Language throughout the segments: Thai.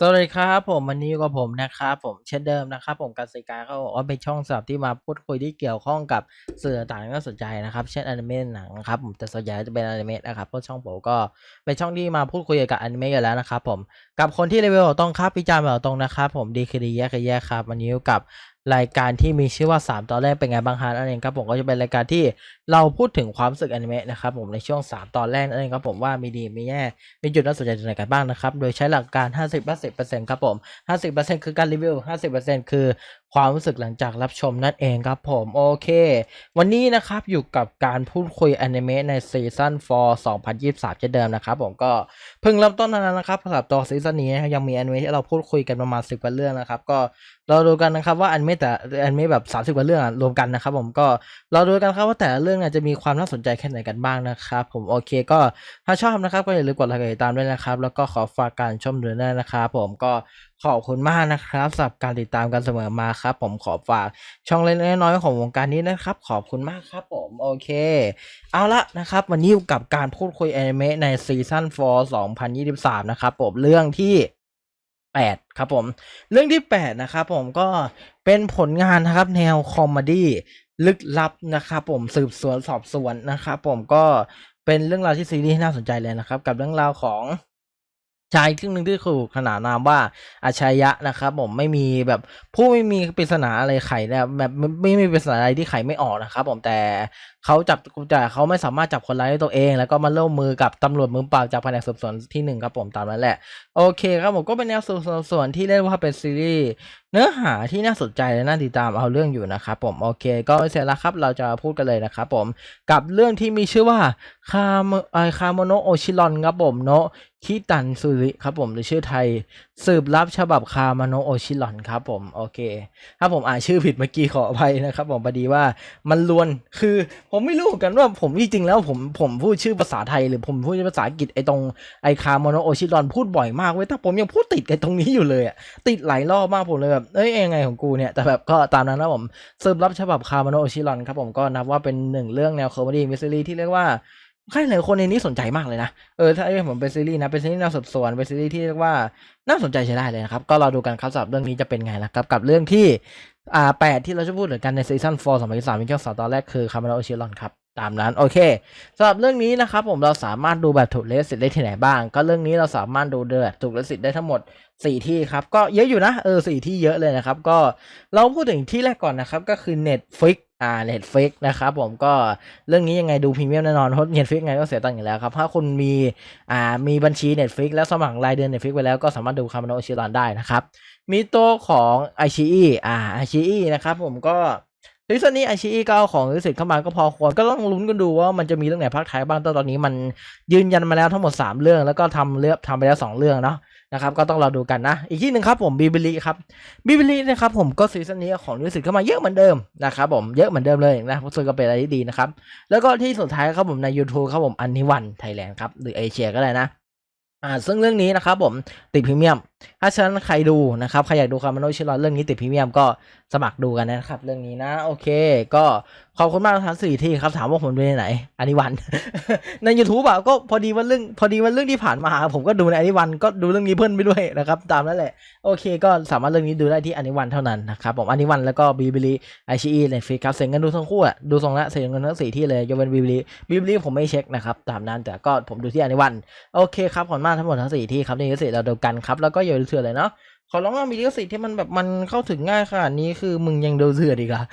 สวัสดีครับผมวันนี้กับผมนะครับผมเช่นเดิมนะครับ ผมกสิการเขาบอกว่าเป็นช่องสำหรับที่มาพูดคุยที่เกี่ยวข้องกับสื่อต่างๆก็สนใจนะครับ เช่นอนิเมะหนังครับผมแต่ส่วนใหญ่จะเป็นอนิเมะนะครับเพราะช่องผมก็เป็นช่องที่มาพูดคุยกับอนิเมะอยู่แล้วนะครับผมกับคนที่เรีวิวตรงครับพิจารณ์แบบตรงนะครับผมดีคือดีแย่คือแย่ครับวันนี้กับ รายการที่มีชื่อว่า 3 ตอนแรกเป็นไงบ้างฮะนั่นเองครับผมก็จะเป็นรายการที่เราพูดถึงความรู้สึกอนิเมะนะครับผมในช่วง 3 ตอนแรกนั่นเองครับผมว่ามีดีมีแย่มีจุดน่าสนใจตรงไหนกันบ้างนะครับโดยใช้หลักการ 50-50%ครับผม 50%คือการรีวิว 50%คือความรู้สึกหลังจากรับชมนั่นเองครับผมโอเค วันนี้นะครับอยู่กับการพูดคุยอนิเมะในซีซั่น4 2023เช่นเดิมนะครับผมก็เพิ่งเริ่มต้นเท่านั้นนะครับสำหรับตัวซีซั่นนี้ยังมีอนิเมะที่เราพูดคุยกันประมาณ 10กว่าเรื่องนะครับก็เราดูกันนะครับว่าอนิเมะแต่อนิเมะแบบ30กว่าเรื่องรวมกันนะครับผมก็เราดูกันครับว่าแต่ละเรื่องเนี่ยจะมีความน่าสนใจแค่ไหนกันบ้างนะครับผมโอเคก็ถ้าชอบนะครับก็อย่าลืมกดไลค์กดติดตามด้วยนะครับแล้วก็ขอฝากการชมด้วยนะครับผมก็ ขอบคุณมากนะครับสำหรับการติดตามกันเสมอมาครับ ผมขอฝากช่องเล็กๆน้อยๆของวงการนี้นะครับ ขอบคุณมากครับผมโอเค เอาละนะครับ วันนี้อยู่กับการพูดคุยแอนิเมะในซีซั่น4 2023 นะครับผมเรื่องที่ 8 ครับผม เรื่องที่ 8 นะครับผมก็เป็นผลงานนะครับ แนวคอมเมดี้ลึกลับนะครับผมสืบสวนสอบสวนนะครับผมก็เป็นเรื่องราวที่ซีรีส์น่าสนใจเลยนะครับ กับเรื่องราวของ ชายครึ่งหนึ่งที่ถูกขนานนามว่าอาชายะนะครับผมไม่มีแบบผู้ไม่มีปริศนาอะไรไขนะแบบไม่ไม่มีปริศนาอะไรที่ไขไม่ออกนะครับผมแต่เขาจับแจเขาไม่สามารถจับคนร้ายได้ตัวเอง แล้วก็มาร่วมมือกับตำรวจมือเปล่าจากแผนกสืบสวนที่หนึ่งครับผมตามนั้นแหละ โอเคครับผมก็เป็นแนวสืบสวนสอบสวนที่เรียกว่าเป็นซีรีส์ เนื้อหาที่น่าสนใจและน่าติดตามเอาเรื่องอยู่นะครับผมโอเค ก็ไม่เสร็จแล้วครับเราจะพูดกันเลยนะครับผมกับเรื่องที่มีชื่อว่าคาโมไอคาโมโนโอชิรอนครับผมโนะคิตันซุริครับผมหรือชื่อไทย สืบลับฉบับคาโมโนโอชิรอนครับผม โอเค ถ้าผมอ่านชื่อผิดเมื่อกี้ขออภัยนะครับผมพอดีว่ามันลวนคือผมไม่รู้กันว่าผมจริงๆแล้วผมผมพูดชื่อภาษาไทยหรือผมพูดภาษาอังกฤษไอตรงไอคาโมโนโอชิรอนพูดบ่อยมากเว้ยแต่ผมยังพูดติดไอตรงนี้อยู่เลยอะติดหลายรอบมากผมเลยแบบเอ้ยยังไงของกูเนี่ยแต่แบบก็ตามนั้นนะผมสืบรับฉบับคาโมโนโอชิรอนครับผมก็นับว่าเป็นหนึ่งเรื่องแนวคอมเมดี้มิสซิลี่ที่เรียกว่า ใครหลายคนในนี้สนใจมากเลยนะ เออถ้าผมเป็นซีรีส์นะ เป็นซีรีส์แนวสืบสวนเป็นซีรีส์ที่เรียกว่าน่าสนใจใช้ได้เลยนะครับ ก็เราดูกันครับสำหรับเรื่องนี้จะเป็นไงนะครับ กับเรื่องที่อ่าแปดที่เราจะพูดถึงกันในซีซั่น4 2023มีแค่สองตอนแรกคือคาร์เมลโอชิรอนครับตามนั้นโอเคสำหรับเรื่องนี้นะครับผมเราสามารถดูแบบถูกเลสิตได้ที่ไหนบ้าง ก็เรื่องนี้เราสามารถดูเดือดถูกเลสิตได้ทั้งหมด 4 ที่ครับ ก็เยอะอยู่นะเออสที่เยอะเลยนะครับ ก็เราพูดถึงที่แรกก่อนนะครับก็คือ Netflix อ่า Netflix นะครับผมก็เรื่องนี้ยังไงดูพรีเมียมแน่นอนเพราะ Netflix ไงก็เสียตังค์อยู่แล้วครับ ถ้าคุณมีอ่ามีบัญชี Netflix แล้วสมัครรายเดือน Netflix ไปแล้วก็สามารถดูคาร์เมลโอชิรอนได้นะครับ มีตัวของไอชีอีอ่าไอชีอีนะครับผมก็ซีซั่นนี้ไอชีอีก็เอาของลิสิตเข้ามาก็พอควรก็ต้องลุ้นกันดูว่ามันจะมีเรื่องไหนภาคไทยบ้างแต่ตอนนี้มันยืนยันมาแล้วทั้งหมด 3 เรื่อง แล้วก็ทำเลือกทำไปแล้ว 2 เรื่องเนาะ นะครับก็ต้องรอดูกันนะ อีกที่หนึ่งครับผมบีบิลีครับบีบิลีนะครับผมก็ซีซั่นนี้ของลิสิตเข้ามาเยอะเหมือนเดิมนะครับผมเยอะเหมือนเดิมเลยนะซึ่งก็เป็นอะไรที่ดีนะครับแล้วก็ที่สุดท้ายครับผมใน YouTube ครับผมอันนิวันไทยแลนด์ครับหรือเอเชียก็ได้นะอ่าซึ่งเรื่องนี้นะครับผมติดพรีเมียม ถ้าฉะนั้นใครดูนะครับใครอยากดูคาร์มโนชิลอนเรื่องนี้ติดพรีเมียมก็สมัครดูกันนะครับ เรื่องนี้นะ โอเค ก็ ขอบคุณมากทั้งสี่ที่ครับถามว่าผมดูในไหนอันนี้วันใน YouTube อะก็พอดีว่าเรื่องพอดีว่าเรื่องที่ผ่านมาผมก็ดูในอันนี้วันก็ดูเรื่องนี้เพิ่นไปด้วยนะครับตามนั้นแหละโอเค ก็สามารถเรื่องนี้ดูได้ที่อันนี้วันเท่านั้นนะครับผมอันนี้วันแล้วก็บีบิลีไอชีอีเน็ตฟลิครับเสียเงินดูทั้งคู่อะดูทรงละเสียเงินทั้งสี่ที่เลยยกเว้นบีบิลีบีบิลีผมไม่เช็คนะครับตามนั้นแต่ก็ผมดูที่อันนี้วันโอเคครับขอบคุณมากทั้งหมดทั้งสี่ที่ครับในี่ก็เสร็จเราดูกันครับแล้วก็อย่าลืมเถื่อเลยเนาะ ขอร้องว่ามีลิขสิทธิ์ที่มันแบบมันเข้าถึงง่ายขนาดนี้คือมึงยังเดูเถื่อนอีกอะ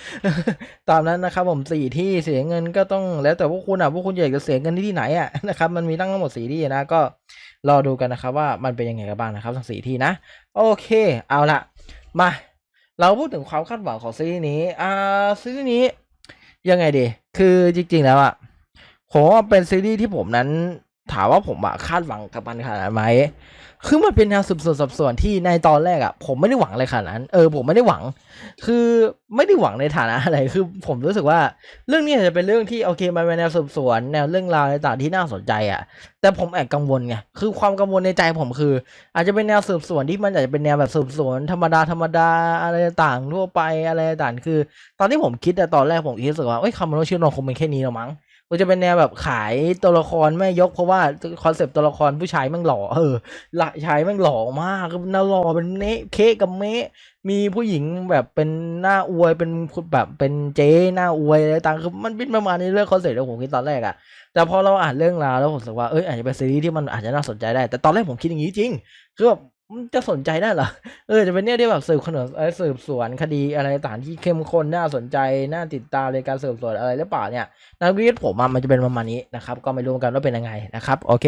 ตามนั้นนะครับผมสี่ที่เสียเงินก็ต้องแล้วแต่พวกคุณอะพวกคุณอยากจะเสียเงินที่ไหนอะนะครับมันมีตั้งทั้งหมดสี่ที่นะก็รอดูกันนะครับว่ามันเป็นยังไงกันบ้างนะครับทั้งสี่ที่นะ โอเค เอาละมา เราพูดถึงความคาดหวังของซีรีส์นี้อ่าซีรีส์นี้ยังไงดีคือจริงๆแล้วอะผมว่าเป็นซีรีส์ที่ผมนั้นถามว่าผมอะคาดหวังกับมันขนาดไหม คือมันเป็นแนวสืบสวนสอบสวนที่ในตอนแรกอะผมไม่ได้หวังอะไรขนาดนั้น เออผมไม่ได้หวัง คือไม่ได้หวังในฐานะอะไร คือผมรู้สึกว่า เรื่องนี้จะเป็นเรื่องที่โอเคมันเป็นแนวสืบสวนแนวเรื่องราวต่างๆที่น่าสนใจอะแต่ผมแอบกังวลไง คือความกังวลในใจผมคือ อาจจะเป็นแนวสืบสวนที่มันอาจจะเป็นแนวแบบสืบสวนธรรมดาธรรมดาอะไรต่างทั่วไปอะไรต่างคือ ตอนที่ผมคิดแต่ตอนแรกผมคิดรู้สึกว่าเอ้ยคำมันชื่อนองคงเป็นแค่นี้หรอมั้ง กูจะเป็นแนวแบบขายตัวละครแม่ยกเพราะว่าคอนเซปต์ตัวละครผู้ชายแม่งหล่อเออละชายแม่งหล่อมากคือน่าหล่อเป็นเนะเค้กกับเมะมีผู้หญิงแบบเป็นหน้าอวยเป็นแบบเป็นเจ๊หน้าอวยอะไรต่างคือมันเป็นประมาณนี้เรื่องคอนเซปต์ที่ผมคิดตอนแรกอะแต่พอเราอ่านเรื่องราวแล้วผมรู้สึกว่าเอ้ยอาจจะเป็นซีรีส์ที่มันอาจจะน่าสนใจได้ แต่ตอนแรกผมคิดอย่างนี้จริงคือแบบ จะสนใจได้เหรอ เออ จะเป็นเนี่ยที่แบบสืบขนวนเอ้ยสืบสวนคดีอะไรต่างที่เข้มข้นน่าสนใจ น่าติดตามในการสืบสวนอะไรหรือเปล่าเนี่ยนักวิทย์ผมมันจะเป็นประมาณนี้นะครับ ก็ไม่รู้กันว่าเป็นยังไงนะครับ โอเค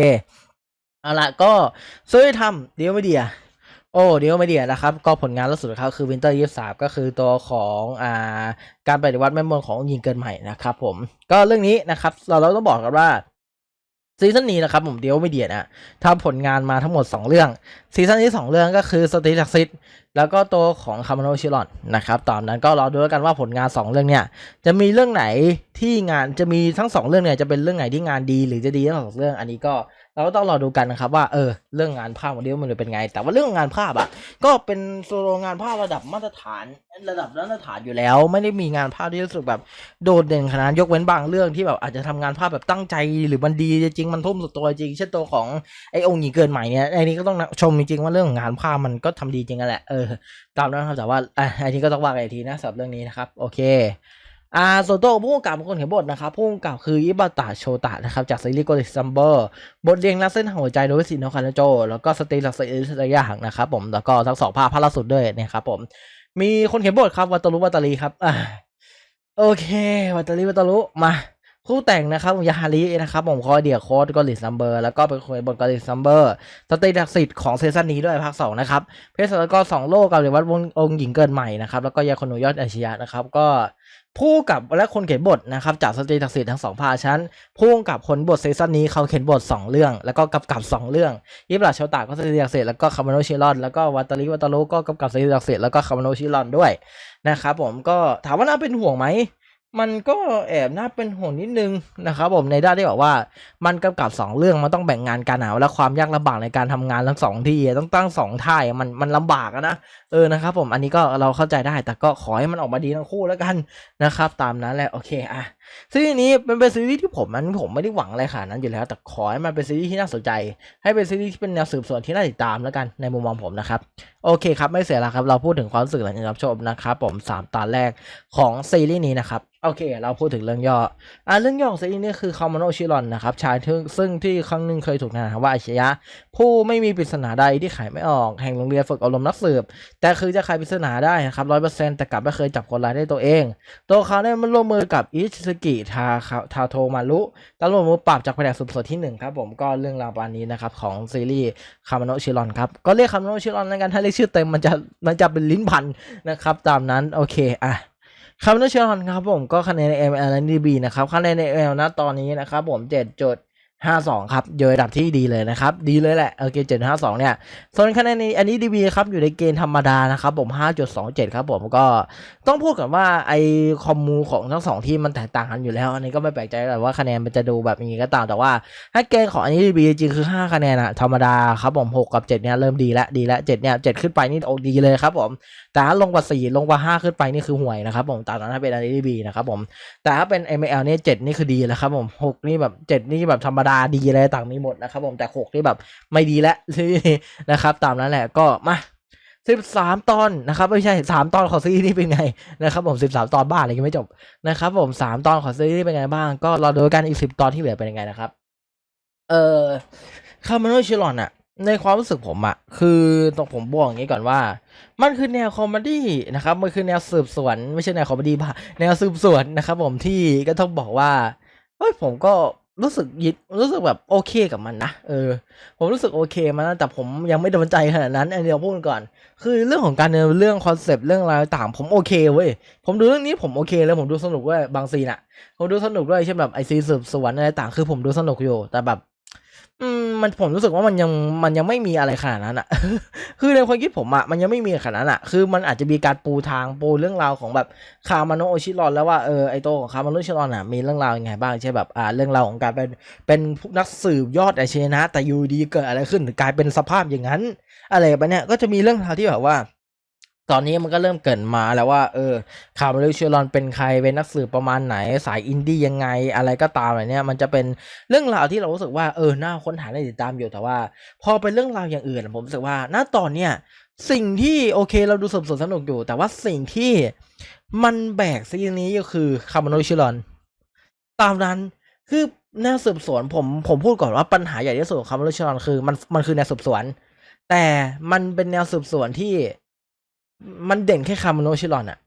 เอาละก็ซื้อทำเดียวไม่เดียโอ้เดียวไม่เดียนะครับ ก็ผลงานล่าสุดเขาคือ Winter 23ก็คือตัวของอ่าการปฏิวัติแม่มดของหญิงเกินใหม่นะครับ ผม ก็เรื่องนี้นะครับ เราเราต้องบอกกันว่า ซีซั่นนี้นะครับผมเดียวไม่เดียนะทำผลงานมาทั้งหมด 2 เรื่อง ซีซั่นที่ 2 เรื่องก็คือสติลักซิตแล้วก็ตัวของคาร์มโนชิลอนนะครับตอนนั้นก็รอดูแล้วกันว่าผลงาน 2 เรื่องเนี่ย จะมีเรื่องไหนที่งานจะมีทั้ง 2 เรื่องเนี่ยจะเป็นเรื่องไหนที่งานดี หรือจะดีทั้งสองเรื่อง อันนี้ก็ เราก็ต้องรอดูกันนะครับว่าเออเรื่องงานภาพของเดียวมันจะเป็นไง แต่ว่าเรื่องงานภาพอะก็เป็นโซโลงานภาพระดับมาตรฐานระดับมาตรฐานอยู่แล้ว ไม่ได้มีงานภาพที่รู้สึกแบบโดดเด่นขนาดยกเว้นบางเรื่องที่แบบอาจจะทำงานภาพแบบตั้งใจหรือมันดีจริงมันทุ่มสุดตัวจริงเช่นตัวของไอ้องค์หญิงเกินใหม่เนี่ยไอ้นี้ก็ต้องชมจริงๆว่าเรื่องของงานภาพมันก็ทำดีจริงกันแหละเออตามนั้นครับแต่ว่าอะอันนี้ก็ต้องว่ากันอีกทีนะสำหรับเรื่องนี้นะครับโอเค อ่าส่วนตัวของผู้กำกับเป็นคนเขียนบทนะครับผู้กำกับคืออิบาตะโชตะนะครับจากซีรีส์โกลิซัมเบอร์บทเรียงรักเส้นหัวใจโดยสินโนคานาโจ แล้วก็สตรีลักษณ์อิสระยางนะครับผมแล้วก็ทั้งสองภาคภาคล่าสุดด้วยนะครับผมมีคนเขียนบทครับวัตตารุวัตลีครับอ่าโอเค วัตลีวัตตารุมาคู่แต่งนะครับยาฮารินะครับผมคอยเดียโคดกอลิซัมเบอร์แล้วก็เป็นคนบทกอลิซัมเบอร์สตรีลักษณ์ของเซซั่นนี้ด้วยภาคสองนะครับเพศแล้วก็สองโลกกับเดวัดวงองค์หญิงเกินใหม่นะครับแล้วก็ยาคนหนูยอดอาชญานะครับก็ ผู้กับและคนเขียนบทนะครับจากสตรีศักษิณทั้งสองภาคชั้นผู้กำกับคนบทซีซั่นนี้เขาเขียนบท 2 เรื่อง แล้วก็กำกับ 2 เรื่องยิบราชาวตาก็สตรีศักษิณแล้วก็คาร์มโนชิรอนแล้วก็วัตตาริวัตตารุก็กำกับสตรีศักษิณแล้วก็คาร์มโนชิรอนด้วยนะครับผมก็ถามว่าน่าเป็นห่วงไหม มันก็แอบน่าเป็นห่วงนิดนึงนะครับผมในด้านที่บอกว่ามันกำกับสองเรื่องมันต้องแบ่งงานกันหนาและความยากลำบากในการทำงานทั้งสองที่ต้องตั้งสองท่ายมันมันลำบากนะเออนะครับผมอันนี้ก็เราเข้าใจได้แต่ก็ขอให้มันออกมาดีทั้งคู่แล้วกันนะครับ ตามนั้นแหละโอเคอะ ซีรีส์นี้เป็นเป็นซีรีส์ที่ผมมันผมไม่ได้หวังอะไรขนาดนั้นอยู่แล้ว แต่ขอให้มันเป็นซีรีส์ที่น่าสนใจ ให้เป็นซีรีส์ที่เป็นแนวสืบสวนที่น่าติดตามแล้วกันในมุมมองผมนะครับ โอเคครับไม่เสียแล้วครับ เราพูดถึงความรู้สึกหลังจากรับชมนะครับผมสามตอนแรกของซีรีส์นี้นะครับโอเค เราพูดถึงเรื่องย่ออ่าเรื่องย่อของซีรีส์นี้คือคาร์มโนชิรอนนะครับชายที่ซึ่งที่ครั้งหนึ่งเคยถูกนามว่าอาชญะผู้ไม่มีปริศนาใดที่ขายไม่ออกแห่งโรงเรียนฝึกอบรมนักสืบ แต่คือจะขายปริศนาได้นะครับร้อยเปอร์เซ็นต์แต่กลับไม่เคยจับคนร้ายได้ตัวเอง ตัวเขาได้มาร่วมมือกับอิชิกิทาคาทาโทมารุตำรวจมือปราบจากแผนกสืบสวนที่หนึ่งครับผมก็เรื่องราวประมาณนี้นะครับ ของซีรีส์คาร์มโนชิรอนครับ ก็เรียกคาร์มโนชิรอนแล้วกันถ้าเรียกชื่อเต็มมันจะมันจะเป็นลิ้นพันนะครับ ตามนั้นโอเคอะคาร์บอนชิรอนครับผมก็คะแนนใน ML และ DB นะครับคะแนนใน ML นะตอนนี้นะครับผม7จุด 52 ครับอยู่ระดับที่ดีเลยนะครับ ดีเลยแหละโอเค752 เนี่ย ส่วนคะแนนในอันนี้ DB ครับ อยู่ในเกณฑ์ธรรมดานะครับ ผม 5.27 ครับผมก็ต้องพูดกันว่าไอคอมมูของทั้งสองทีมมันแตกต่างกันอยู่แล้ว อันนี้ก็ไม่แปลกใจแต่ว่าคะแนนมันจะดูแบบนี้ก็ตามแต่ว่า ถ้าเกณฑ์ของอันนี้ DB จริงคือ 5 คะแนนอะธรรมดาครับผม 6 กับ 7 เนี่ยเริ่มดีแล้วดีแล้ว7เนี่ย7ขึ้นไปนี่โอ้ดีเลยครับผมแต่ถ้าลงกว่า 4 ลงกว่า 5 ขึ้นไปนี่คือห่วยนะครับผมตามนั้นถ้าเป็นอันนี้ DB นะครับผมแต่ถ้าเป็น ML เนี่ย7นี่คือดีแล้วครับผม6นี่แบบ7นี่แบบธรรมดาดีเลยต่างมีหมดนะครับผมแต่6นี่แบบไม่ดีแล้วนะครับ ตามนั้นแหละก็มา13ตอนนะครับไม่ใช่3ตอนของซีรีส์นี้เป็นไงนะครับผม13ตอนบ้าอะไรยังไม่จบนะครับผม3ตอนของซีรีส์เป็นไงบ้าง ก็รอดูกันอีก10ตอนที่เหลือเป็นยังไงนะครับ เอ่อคาร์มโนชิลอนอะในความรู้สึกผมอะคือต้องผมบอกอย่างนี้ก่อนว่า มันคือแนวคอมเมดี้นะครับมันคือแนวสืบสวน ไม่ใช่แนวคอมเมดี้บ้าแนวสืบสวนนะครับผมที่ก็ต้องบอกว่าเฮ้ยผมก็ รู้สึกยิดรู้สึกแบบโอเคกับมันนะเออ ผมรู้สึกโอเคมันนะแต่ผมยังไม่โดนใจขนาดนั้นอันเดียวพูดก่อน คือเรื่องของการเดินเรื่องคอนเซปต์เรื่องอะไรต่างผมโอเคเว้ยผมดูเรื่องนี้ผมโอเคเลยผมดูสนุกด้วยบางซีนอะผมดูสนุกด้วยเช่นแบบไอซีสืบสวนอะไรต่างคือผมดูสนุกอยู่แต่แบบ อืม มันผมรู้สึกว่ามันยังมันยังไม่มีอะไรขนาดนั้นอะคือในความคิดผมอะมันยังไม่มีขนาดนั้นอะคือมันอาจจะมีการปูทางปูเรื่องราวของแบบคามาโนโอชิรอนแล้วว่าเออไอโตของคามาโนโอชิรอนอะมีเรื่องราวยังไงบ้างใช่แบบอ่าเรื่องราวของการเป็นเป็นผู้นักสืบยอดอาชญนะ แต่อยู่ดีเกิดอะไรขึ้นกลายเป็นสภาพอย่างนั้น อะไรแบบเนี้ยก็จะมีเรื่องราวที่แบบว่า ตอนนี้มันก็เริ่มเกรินมาแล้วว่า เออคาร์เมลเชอรอนเป็นใคร เป็นนักสืบประมาณไหน สายอินดี้ยังไง อะไรก็ตามอะไรเนี่ย มันจะเป็นเรื่องราวที่เรารู้สึกว่า เออ น่าค้นหาในติดตามอยู่ แต่ว่า พอเป็นเรื่องราวอย่างอื่น ผมรู้สึกว่า ณ ตอนเนี้ย สิ่งที่โอเค เราดูสนุกสนุกอยู่ แต่ว่าสิ่งที่มันแบกซีรีส์นี้ก็คือคาร์เมลเชอรอน ตามนั้น คือแนวสืบสวน ผม ผมพูดก่อนว่าปัญหาใหญ่ที่สุดของคาร์เมลเชอรอนคือ มัน มันคือแนวสืบสวน แต่มันเป็นแนวสืบสวนที่ มันเด่นแค่คาร์มโนชิลอนอะ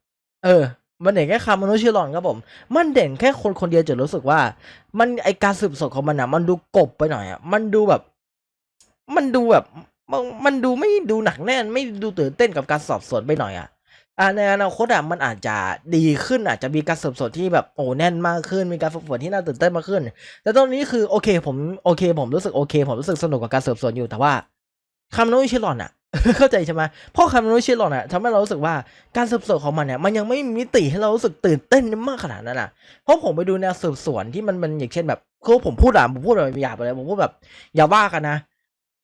เออ มันเด่นแค่คาร์มโนชิลอนครับผม มันเด่นแค่คนคนเดียวจนรู้สึกว่า มันไอการสืบสวนของมันอะมันดูกบไปหน่อยอะมันดูแบบ มันดูแบบ มันดูไม่ดูหนักแน่น ไม่ดูตื่นเต้นกับการสอบสวนไปหน่อยอะอ่าในอนาคตอะมันอาจจะดีขึ้นอาจจะมีการสืบสวนที่แบบโอ้แน่นมากขึ้น มีการสืบสวนที่น่าตื่นเต้นมากขึ้น แต่ตอนนี้คือโอเคผมโอเค ผมรู้สึกโอเค ผมรู้สึกสนุกกับการสืบสวนอยู่แต่ว่าคาร์โมโนชิลอนอะ เข้าใจใช่ไหมพราะคาร์โมโนชิลอนอะทำให้เรารู้สึกว่าการสืบสวนของมันเนี่ยมันยังไม่มีมิติให้เรารู้สึกตื่นเต้นมากขนาดนั้นอะเพราะผมไปดูแนวสืบสวนที่มันมันอย่างเช่นแบบคือผมพูดอะผมพูดแบบหยาบไปเลยผมพูดแบบอย่าว่ากันนะ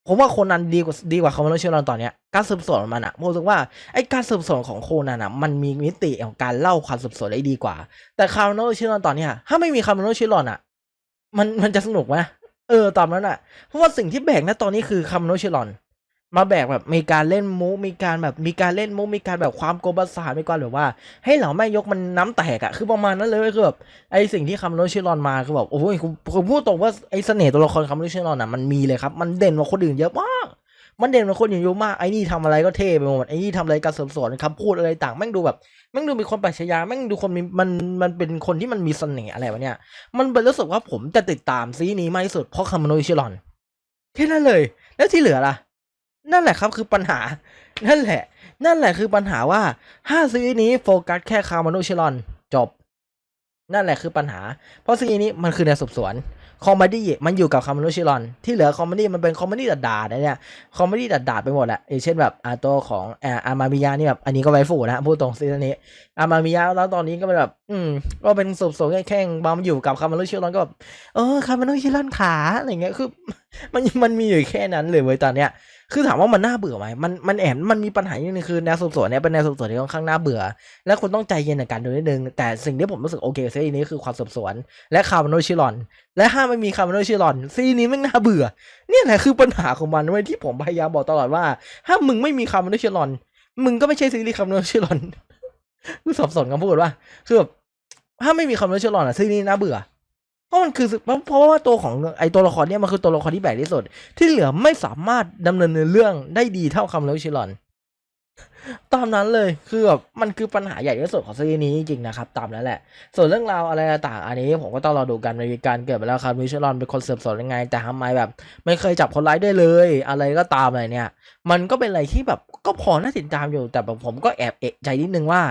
ผมว่าโคนันดีกว่าดีกว่าคาร์โมโนชิลอนตอนเนี้ยการสืบสวนมันอะผมรู้สึกว่าไอ้การสืบสวนของโคนันอะมันมีมิติของการเล่าความสืบสวนได้ดีกว่า แต่คาร์โมโนชิลอนตอนเนี้ยถ้าไม่มีคาร์โมโนชิลอนอะมันมันจะสนุกไหมเออตอนนั้นอะเพราะว่าสิ่งที่แบกนะตอนนี้คือคาร์โมโนชิลอน มาแบกแบบมีการเล่นมุกมีการแบบมีการเล่นมุกมีการแบบความโกบาสามีการแบบว่า ให้เหล่าแม่ยกมันน้ำแตกอะคือประมาณนั้นเลยคือแบบไอสิ่งที่คาร์โนชิลอนมาคือแบบโอ้ยผมพูดตรงว่าไอเสน่ห์ตัวละครคาร์โนชิลอนอะมันมีเลยครับ มันเด่นกว่าคนอื่นเยอะมากมันเด่นกว่าคนอื่นเยอะมากไอ้นี่ทำอะไรก็เท่ไปหมดไอ้นี่ทำอะไรการสืบสวนคำพูดอะไรต่างแม่งดูแบบแม่งดูมีคนปรัชญาแม่งดูคนมีมันมันเป็นคนที่มันมีเสน่ห์อะไรวะเนี่ยมันเป็นรู้สึกว่าผมจะติดตามซีนี้มากที่สุดเพราะคาร์โนชิลอนแค่นั้นเลย แล้วที่เหลือล่ะ นั่นแหละครับคือปัญหา นั่นแหละ นั่นแหละคือปัญหาว่าห้าซีรีส์นี้โฟกัสแค่คาร์มาโนชิลอนจบ นั่นแหละคือปัญหา เพราะซีรีส์นี้มันคือแนวสืบสวนคอมเมดี้มันอยู่กับคาร์มาโนชิลอน ที่เหลือคอมเมดี้มันเป็นคอมเมดี้ด่าๆนะเนี่ยคอมเมดี้ด่าๆไปหมดแหละอย่างเช่นแบบอาตัวของอามามิยานี่แบบอันนี้ก็ไวฟูนะพูดตรงซีซั่นนี้ อามามิยาแล้วตอนนี้ก็เป็นแบบ อืมก็เป็นสืบสวนแข่งๆบามอยู่กับคาร์มาโนชิลอนก็แบบเออคาร์มาโนชิลอนขาอะไรเงี้ยคือ มันมันมีอยู่แค่นั้นเลยเว้ยตอนเนี้ย คือถามว่ามันน่าเบื่อไหมมันมันแอบมันมีปัญหาอย่างหนึงคือแนวสืบสวนเนี่ยเป็นแนวสืบสวนที่ค่อนข้างน่าเบื่อ และคุณต้องใจเย็นในการดูนิดนึง แต่สิ่งที่ผมรู้สึกโอเคกับซีนี้คือความสืบสวน และคาร์บอนชิลอน และถ้าไม่มีคาร์บอนชิลอนซีนี้ไม่น่าเบื่อ เนี่ยแหละคือปัญหาของมันเว้ยที่ผมพยายามบอกตลอดว่า ถ้ามึงไม่มีคาร์บอนชิลอน มึงก็ไม่ใช่ซีรีส์คาร์บอนชิลอนคือสับสนคำพูดว่าคือแบบถ้าไม่มีคาร์บอนชิลอนอะซีนี้น่าเบื่อ ราะมันคือเพราะเพราะว่าตัวของไอตัวละครเนี่ยมันคือตัวละครที่แปลกที่สุด ที่เหลือไม่สามารถดำเนินเรื่องได้ดีเท่าคำเลชิลอน ตามนั้นเลยคือแบบมันคือปัญหาใหญ่ที่สุดของซีรีส์นี้จริงๆนะครับ ตามนั้นแหละ ส่วนเรื่องราวอะไรต่างอันนี้ผมก็ต้องรอดูกันในการเกิดไปแล้วครับมิชลอนเป็นคนสืบสวนยังไง แต่ทำไมแบบ ไม่เคยจับคนร้ายได้เลย อะไรก็ตามอะไรเนี่ย มันก็เป็นอะไรที่แบบก็พอน่าติดตามอยู่แต่แบบผมก็แอบเอะใจนิดนึงว่า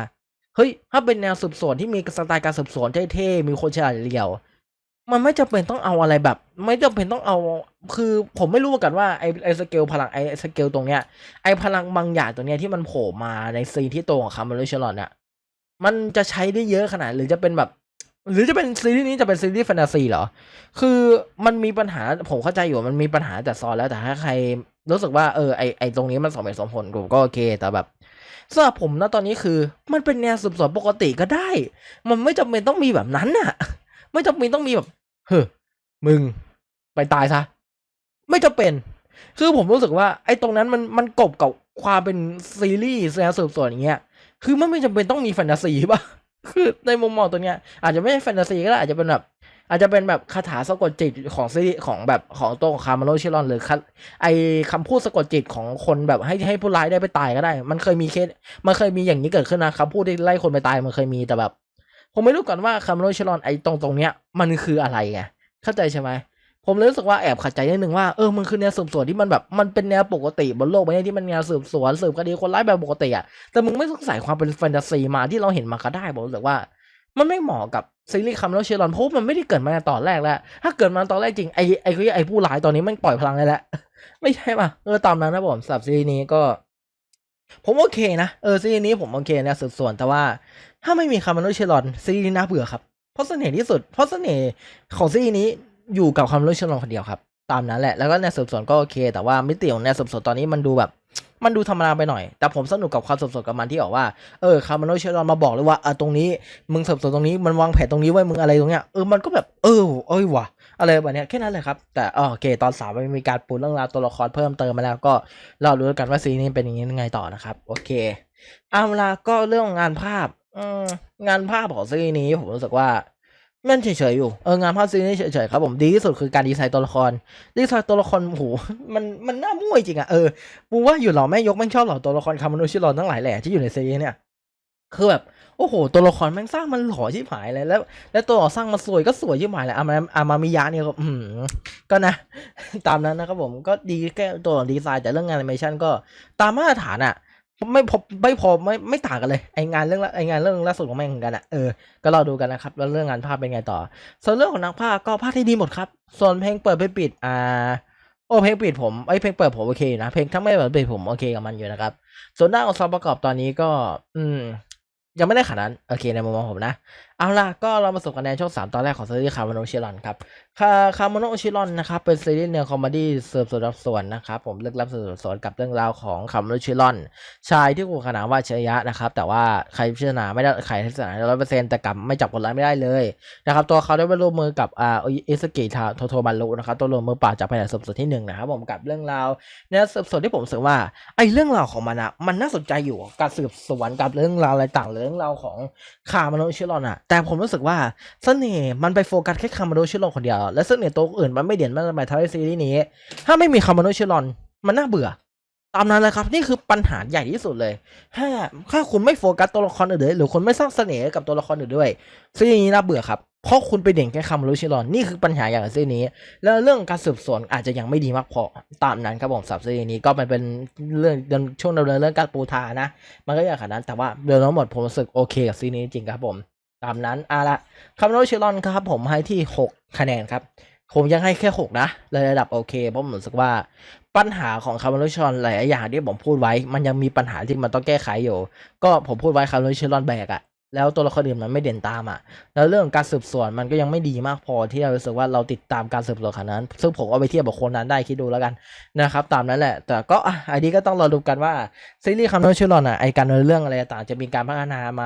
เฮ้ยถ้าเป็นแนวสืบสวนที่มีสไตล์การสืบสวนเท่ๆมีคนฉลาดเรียว มันไม่จำเป็นต้องเอาอะไรแบบ ไม่จำเป็นต้องเอา คือผมไม่รู้เหมือนกันว่าไอไอสเกลพลังไอสเกลตรงเนี้ยไอพลังบางอย่างตัวเนี้ยที่มันโผล่มาในซีนที่โตของคาร์เมลชลอนเนี่ยมันจะใช้ได้เยอะขนาดหรือจะเป็นแบบ หรือจะเป็นซีรีส์นี้จะเป็นซีรีส์แฟนตาซีเหรอ คือมันมีปัญหาผมเข้าใจอยู่มันมีปัญหาแต่ซอนแล้วแต่ถ้าใครรู้สึกว่าเออไอไอตรงนี้มันสมเหตุสมผลผมก็โอเคแต่แบบสำหรับผมนะตอนนี้คือ มันเป็นแนวสืบสวนปกติก็ได้ มันไม่จำเป็นต้องมีแบบนั้นน่ะ ไม่จำเป็นต้องมีแบบเฮ้อมึงไปตายซะ ไม่จำเป็น คือผมรู้สึกว่า ไอ้ตรงนั้นมันมันกบกับความเป็นซีรีส์แนวสืบสวนอย่างเงี้ย คือมันไม่จำเป็นต้องมีแฟนตาซีป่ะ คือในมุมมองตัวเนี้ย อาจจะไม่ใช่แฟนตาซีก็ได้อาจจะเป็นแบบ อาจจะเป็นแบบคาถาสะกดจิตของซีรีส์ของแบบของตัวของคาร์มาโลชิลอนหรือคไอคำพูดสะกดจิตของคนแบบให้ให้ผู้ร้ายได้ไปตายก็ได้ มันเคยมีเคส มันเคยมีอย่างนี้เกิดขึ้นนะคำพูดที่ไล่คนไปตายมันเคยมีแต่แบบ ผมไม่รู้ก่อนว่าคาร์มโลชิลอนไอตรงตรงเนี้ยมันคืออะไรไงเข้าใจใช่ไหมผมเลยรู้สึกว่าแอบขัดใจนิดนึงว่าเออมันคือแนวสืบสวนที่มันแบบมันเป็นแนวปกติบนโลกใบนี้ที่มันแนวสืบสวนสืบคดีคนร้ายแบบปกติอะแต่มึงไม่ต้องใส่ความเป็นแฟนตาซีมาที่เราเห็นมาก็ได้ผมรู้สึกว่า มันไม่เหมาะกับซีรีส์คาร์มาโลชิลอนเพราะมันไม่ได้เกิดมาตอนแรกแล้ว ถ้าเกิดมาตอนแรกจริงไอไอคือไอผู้ร้ายตอนนี้มันปล่อยพลังได้แล้วไม่ใช่ป่ะเออตามนั้นนะผมสับซีรีส์นี้ก็ ผมโอเคนะเออซีรีส์นี้ผมโอเคนะสืบสวนแต่ว่า ถ้าไม่มีคาร์มาโนเชลอนซีรีส์นี้น่าเบื่อครับ เพราะเสน่ห์ที่สุด เพราะเสน่ห์ของซีรีส์นี้อยู่กับคาร์มาโนเชลอนคนเดียวครับ ตามนั้นแหละ แล้วก็แนวสืบสวนก็โอเค แต่ว่ามิติของแนวสืบสวนตอนนี้มันดูแบบ มันดูธรรมดาไปหน่อย แต่ผมสนุกกับความสดๆกับมันที่บอกว่า เออคาร์มานโนเชลอนมาบอกเลยว่าเออตรงนี้ มึงสับสนตรงนี้ มันวางแผนตรงนี้ไว้ มึงอะไรตรงเนี้ย เออ มันก็แบบ เออ เอ้ยว่ะ อะไรแบบเนี้ย แค่นั้นเลยครับ แต่โอเค ตอนสามมันมีการปูเรื่องราวตัวละครเพิ่มเติมมาแล้วก็เรารู้กันว่าซีรีส์นี้เป็นยังไงต่อนะครับ โอเคเอาละก็เรื่องงานภาพ งานภาพของซีรีส์นี้ผมรู้สึกว่ามันเฉยๆอยู่ เอองานภาพซีรีส์นี้เฉยๆครับผมดีที่สุดคือการดีไซน์ตัวละคร ดีไซน์ตัวละครโอ้โหมันมันน่ามั่วจริงอะเออกูว่าอยู่เหล่าแม่ยกแม่งชอบเหล่าตัวละครคามาโนชิรอนทั้งหลายแหล่ที่อยู่ในซีรีส์เนี่ย คือแบบโอ้โห ตัวละครแม่งสร้างมันหล่อชิบหายเลยแล้ว แล้วตัวสร้างมาสวยก็สวยชิบหายเลยอามาอามามิยะเนี่ยก็อืมก็นะ ตามนั้นนะครับผมก็ดีแค่ตัวดีไซน์แต่เรื่องงานแอนิเมชันก็ตามมาตรฐานอะ ไม่พอไม่พอไม่ไม่ต่างกันเลยไองานเรื่องไองานเรื่องล่าสุดของแม่งเหมือนกันอะเออก็รอดูกันนะครับแล้วเรื่องงานภาพเป็นไงต่อ ส่วนเรื่องของนักภาคก็ภาคที่ดีหมดครับ ส่วนเพลงเปิดเพลงปิดอ่าโอ้เพลงปิดผมไอเพลงเปิดผมโอเคนะเพลงทั้งไม่เปิดปิดผมโอเคกับมันอยู่นะครับ ส่วนด้านของซาวด์ประกอบตอนนี้ก็ อืม ยังไม่ได้ขนาดนั้นโอเคในมุมมองผมนะ เอาล่ะก็เรามาสู่คะแนนช่วงสามตอนแรกของซีรีส์คาร์มโนชิรอนครับคาคาร์มโนชิรอนนะครับเป็นซีรีส์แนวคอมเมดี้สืบสวนสอบสวนนะครับผมเลึกลับสืบสวนกับเรื่องราวของคาร์มโนชิรอน ชายที่ถูกขนานว่าเชยะนะครับแต่ว่าใครพิจารณาไม่ได้ใครพิจารณาร้อยเปอร์เซ็นต์แต่กลับไม่จับคนร้ายไม่ได้เลยนะครับตัวเขาได้ไปร่วมมือกับอ่าอิสกิทาโทโทมารุนะครับตัวรวมมือปราจากแผนกสืบสวนที่หนึ่งนะครับผมกับเรื่องราวเนี่ยสืบสวนที่ผมรู้สึกว่าไอ้เรื่องราวของมันอะมันน่าสนใจอยู่การสืบสวนกับเรื่องราวอะไรต่างเรื่องราวของคาร์มาโนชิรอนอะแต่ผมรู้สึกว่าเสน่ห์มันไปโฟกัสแค่คาร์มาโนชิรอนคนเดียว และเสน่ห์ตัวอื่นมันไม่เด่นมากทำไมทำให้ซีรีส์นี้ ถ้าไม่มีคาร์มาโนชิรอนมันน่าเบื่อตามนั้นเลยครับนี่คือปัญหาใหญ่ที่สุดเลย ถ้าถ้าคุณไม่โฟกัสตัวละครอื่นเลยหรือคุณไม่สร้างเสน่ห์กับตัวละครอื่นด้วยซีรีส์นี้น่าเบื่อครับ เพราะคุณไปเด่นแค่คาร์มาโนชิรอนนี่คือปัญหาอย่างซีรีส์นี้ แล้วเรื่องการสืบสวนอาจจะยังไม่ดีมากพอตามนั้นครับผมสับซีรีส์นี้ก็มันเป็นเรื่องเดินช่วงดำเนินเรื่องการปูทานะ มันก็อย่างขนาดนั้นแต่ว่าโดยทั้งหมดผมรู้สึกโอเคกับซีรีส์นี้จริงครับผมตามนั้นเอาละคาร์มาโนชิรอนครับผมให้ที่ 6 คะแนนครับผมยังให้แค่ 6 นะเลยระดับโอเคเพราะผมรู้สึกว่าปัญหาของคาร์มาโนชิรอนหลายอย่างที่ผมพูดไว้ มันยังมีปัญหาที่มันต้องแก้ไขอยู่ ก็ผมพูดไว้คาร์มาโนชิรอนแบกอะ แล้วตัวละครอื่นมันไม่เด่นตามอะแล้วเรื่องการสืบสวนมันก็ยังไม่ดีมากพอที่เรารู้สึกว่าเราติดตามการสืบสวนขนาดนั้น ซึ่งผมเอาไปเทียบกับคนนั้นได้คิดดูแล้วกันนะครับ ตามนั้นแหละ แต่ก็อันนี้ก็ต้องรอดูกันว่าซีรีส์คาร์มาโนชิรอนอะไอการเรื่องอะไรต่างจะมีการพัฒนาไหม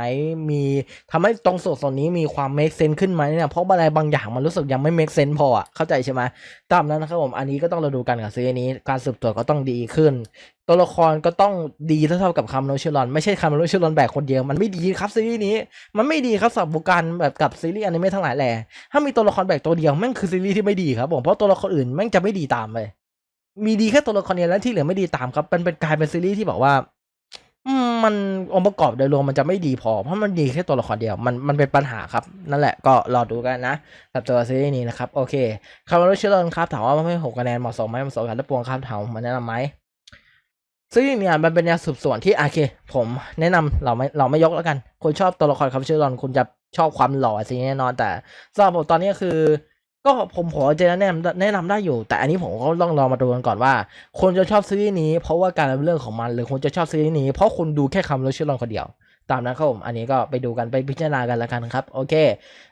มีทำให้ตรงส่วนส่วนนี้มีความ make sense ขึ้นไหมเนี่ยเพราะอะไรบางอย่างมันรู้สึกยังไม่ make sense พออะเข้าใจใช่ไหมตามนั้นนะครับผมอันนี้ก็ต้องราดูกันกับซีรีส์นี้การสืบสวนก็ต้องดีขึ้น ตัวละครก็ต้องดีเท่าๆกับคาร์มโนชิรอนไม่ใช่คาร์มโนชิรอนแบกคนเดียวมันไม่ดีครับซีรีส์นี้มันไม่ดีครับสำหรับบุการแบบกับซีรีส์อนิเมะทั้งหลายแหล่ถ้ามีตัวละครแบกตัวเดียวแม่งคือซีรีส์ที่ไม่ดีครับผมเพราะตัวละครอื่นแม่งจะไม่ดีตามเลยมีดีแค่ตัวละครเดียวแล้วที่เหลือไม่ดีตามครับเป็นเป็นกลายเป็นซีรีส์ที่บอกว่ามันองค์ประกอบโดยรวมมันจะไม่ดีพอ เพราะมันดีแค่ตัวละครเดียวมันมันเป็นปัญหาครับ นั่นแหละก็รอดูกันนะกับตัวซีรีส์นี้นะครับ โอเคคาร์มาโนชิรอนครับถามว่ามันให้หกคะแนนเหมาะสมไหมเหมาะสมกับและปวงครับถามว่ามันแนะนำไหม ซีรีส์เนี่ยมันเป็นแนวสืบสวนที่โอเค ผมแนะนำเราไม่เราไม่ยกแล้วกันคนชอบตัวละครคาร์มาโนชิรอนคุณจะชอบความหล่อซีแน่นอนแต่สำหรับผมตอนนี้คือ ก็ผมขอจะแนะนำแนะนำได้อยู่ แต่อันนี้ผมก็ต้องรอมาดูกันก่อนว่า คนจะชอบซีรีส์นี้ เพราะว่าการเรื่องของมันหรือคนจะชอบซีรีส์นี้ เพราะคุณดูแค่คำรู้ชื่อรอนคนเดียวตามนั้นครับผม อันนี้ก็ไปดูกันไปพิจารณากันแล้วกันครับ โอเค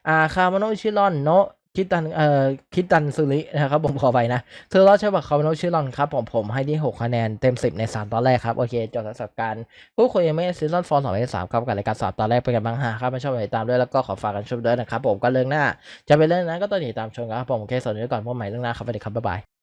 อ่าคาร์มาโนชิรอนโน คิดตันเอ่อคิดตันซูรินะครับผมขอไปนะเธอรอดใช่ปะคาร์มาโนชิรอนครับผมผมให้ที่ 6 คะแนนเต็ม 10 ใน 3 ตอนแรกครับ โอเค จบสำหรับการพูดคุยยังไม่ซีซั่นฟอร์สองในสามครับกับรายการสามตอนแรกเป็นกันบ้างฮะครับไม่ชอบติดตามด้วยแล้วก็ขอฝากกันชมด้วยนะครับผมก็เรื่องหน้า จะเป็นเรื่องนั้นก็ต้องติดตามชมครับผมโอเคสวัสดีก่อนพบใหม่เรื่องหน้าครับสวัสดีครับบ๊ายบาย